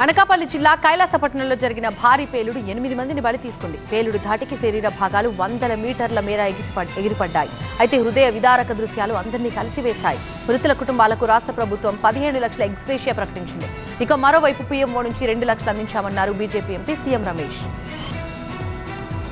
అనకాపల్లి జిల్లా కైలాసపట్నంలో జరిగిన భారీ పేలుడు ఎనిమిది మందిని బలి తీసుకుంది. పేలుడు ధాటికి శరీర భాగాలు వందల మీటర్ల మేర ఎగిరిపడ్డాయి. అయితే హృదయ విదారక దృశ్యాలు అందరినీ కలిచివేశాయి. మృతుల కుటుంబాలకు రాష్ట్ర ప్రభుత్వం పదిహేను లక్షల ఎక్స్గ్రేషియా ప్రకటించింది. ఇక మరోవైపు పీఎంఓ నుంచి రెండు లక్షలు అందించామన్నారు BJP MP CM Ramesh.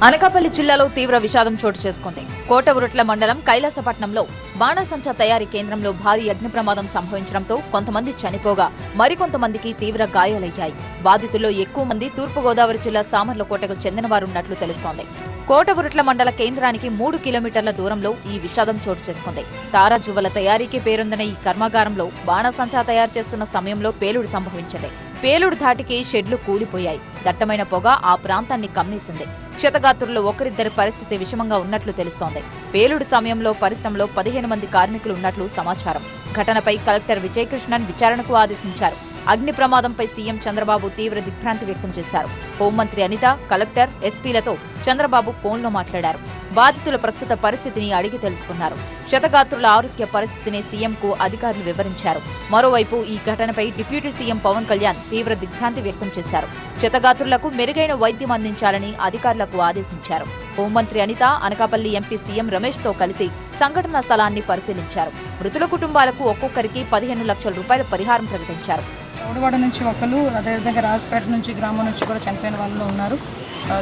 Anakapalli జిల్లాలో తీవ్ర విషాదం చోటు చేసుకుంది. కోటవురుట్ల మండలం కైలాసపట్నంలో బాణసంచా తయారీ కేంద్రంలో భారీ అగ్ని ప్రమాదం సంభవించడంతో కొంతమంది చనిపోగా మరికొంతమందికి తీవ్ర గాయాలయ్యాయి. బాధితుల్లో ఎక్కువ మంది తూర్పుగోదావరి జిల్లా సామర్లకోటకు చెందినవారున్నట్లు తెలుస్తోంది. కోటగురుట్ల మండల కేంద్రానికి మూడు కిలోమీటర్ల దూరంలో ఈ విషాదం చోటు చేసుకుంది. తారా జువ్వల తయారీకి పేరొందిన ఈ కర్మాగారంలో బాణసంచా తయారు చేస్తున్న సమయంలో పేలుడు సంభవించింది. పేలుడు ధాటికి షెడ్లు కూలిపోయాయి. దట్టమైన పొగ ఆ ప్రాంతాన్ని కమ్మేసింది. క్షతగాత్రుల్లో ఒకరిద్దరి పరిస్థితి విషమంగా ఉన్నట్లు తెలుస్తోంది. పేలుడు సమయంలో పరిశ్రమలో పదిహేను మంది కార్మికులు ఉన్నట్లు సమాచారం. ఘటనపై కలెక్టర్ విజయకృష్ణన్ విచారణకు ఆదేశించారు. అగ్ని ప్రమాదంపై సీఎం చంద్రబాబు తీవ్ర దిగ్భ్రాంతి వ్యక్తం చేశారు. హోంమంత్రి అనిత కలెక్టర్ ఎస్పీలతో చంద్రబాబు ఫోన్లో మాట్లాడారు. బాధితుల ప్రస్తుత పరిస్థితిని అడిగి తెలుసుకున్నారు. క్షతగాత్రుల ఆరోగ్య పరిస్థితిని సీఎంకు అధికారులు వివరించారు. మరోవైపు ఈ ఘటనపై డిప్యూటీ సీఎం పవన్ కళ్యాణ్ తీవ్ర దిగ్భ్రాంతి వ్యక్తం చేశారు. క్షతగాత్రులకు మెరుగైన వైద్యం అందించాలని అధికారులకు ఆదేశించారు. హోంమంత్రి అనిత అనకాపల్లి ఎంపీ సీఎం రమేష్తో కలిసి సంఘటనా స్థలాన్ని పరిశీలించారు. మృతుల కుటుంబాలకు ఒక్కొక్కరికి పదిహేను లక్షల రూపాయల పరిహారం ప్రకటించారు. చౌడవాడ నుంచి ఒకరు అదేవిధంగా రాజపేట నుంచి గ్రామం నుంచి కూడా చనిపోయిన వాళ్ళు ఉన్నారు.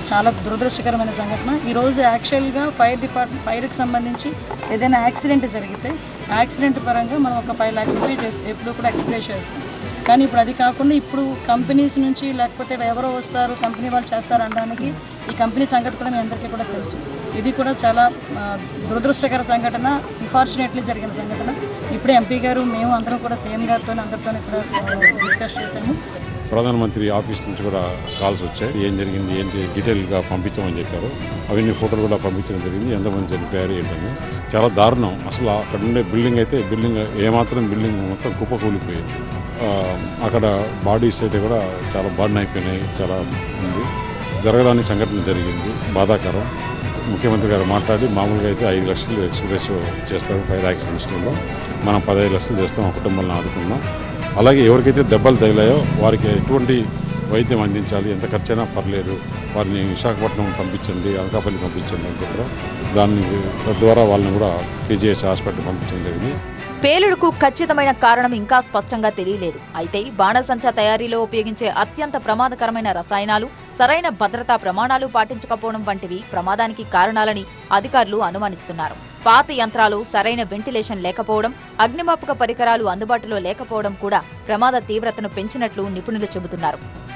చాలా దురదృష్టకరమైన సంఘటన. ఈరోజు యాక్చువల్గా ఫైర్ డిపార్ట్మెంట్ ఫైర్కి సంబంధించి ఏదైనా యాక్సిడెంట్ జరిగితే యాక్సిడెంట్ పరంగా మనం ఒక ఫైవ్ ల్యాక్ రూపీస్ ఎప్పుడు కూడా ఎక్స్ప్రెస్ చేస్తాం. కానీ ఇప్పుడు అది కాకుండా ఇప్పుడు కంపెనీస్ నుంచి లేకపోతే ఎవరో వస్తారు కంపెనీ వాళ్ళు చేస్తారు అనడానికి ఈ కంపెనీ సంగతి కూడా మీ అందరికీ కూడా తెలుసు. ఇది కూడా చాలా దురదృష్టకర సంఘటన అన్ఫార్చునేట్లీ జరిగిన సంఘటన. ఇప్పుడే ఎంపీ గారు మేము అందరం కూడా సీఎం గారితో అందరితో కూడా డిస్కస్ చేశాము. ప్రధానమంత్రి ఆఫీస్ నుంచి కూడా కాల్స్ వచ్చాయి. ఏం జరిగింది ఏంటి డీటెయిల్గా పంపించమని చెప్పారు. అవన్నీ ఫోటోలు కూడా పంపించడం జరిగింది. ఎంతమంది చనిపోయారు ఏంటని. చాలా దారుణం. అసలు అక్కడ ఉండే బిల్డింగ్ అయితే బిల్డింగ్ ఏమాత్రం బిల్డింగ్ మొత్తం కుప్పకూలిపోయింది. అక్కడ బాడీస్ అయితే కూడా చాలా బర్న్ అయిపోయినాయి చాలా ఉంది. జరగడానికి సంఘటన జరిగింది బాధాకరం. ముఖ్యమంత్రి గారు మాట్లాడి మామూలుగా అయితే ఐదు లక్షలు ఎక్స్ప్రెస్ చేస్తారు ఫైర్ యాక్సిడెంట్స్లో మనం పదహైదు లక్షలు చేస్తాం ఆ కుటుంబాలను ఆదుకున్నాం అలాగే ఎవరికైతే దెబ్బలు తగిలాయో వారికి ఎటువంటి వైద్యం అందించాలి ఎంత ఖర్చైనా పర్లేదు వారిని విశాఖపట్నం పంపించండి అనకాపల్లి పంపించండి అని చెప్పారు దాన్ని తద్వారా వాళ్ళని కూడా కేజీహెచ్ హాస్పిటల్ పంపించడం జరిగింది. పేలుడుకు ఖచ్చితమైన కారణం ఇంకా స్పష్టంగా తెలియలేదు. అయితే బాణసంచా తయారీలో ఉపయోగించే అత్యంత ప్రమాదకరమైన రసాయనాలు సరైన భద్రతా ప్రమాణాలు పాటించకపోవడం వంటివి ప్రమాదానికి కారణాలని అధికారులు అనుమానిస్తున్నారు. పాత యంత్రాలు సరైన వెంటిలేషన్ లేకపోవడం అగ్నిమాపక పరికరాలు అందుబాటులో లేకపోవడం కూడా ప్రమాద తీవ్రతను పెంచినట్లు నిపుణులు చెబుతున్నారు.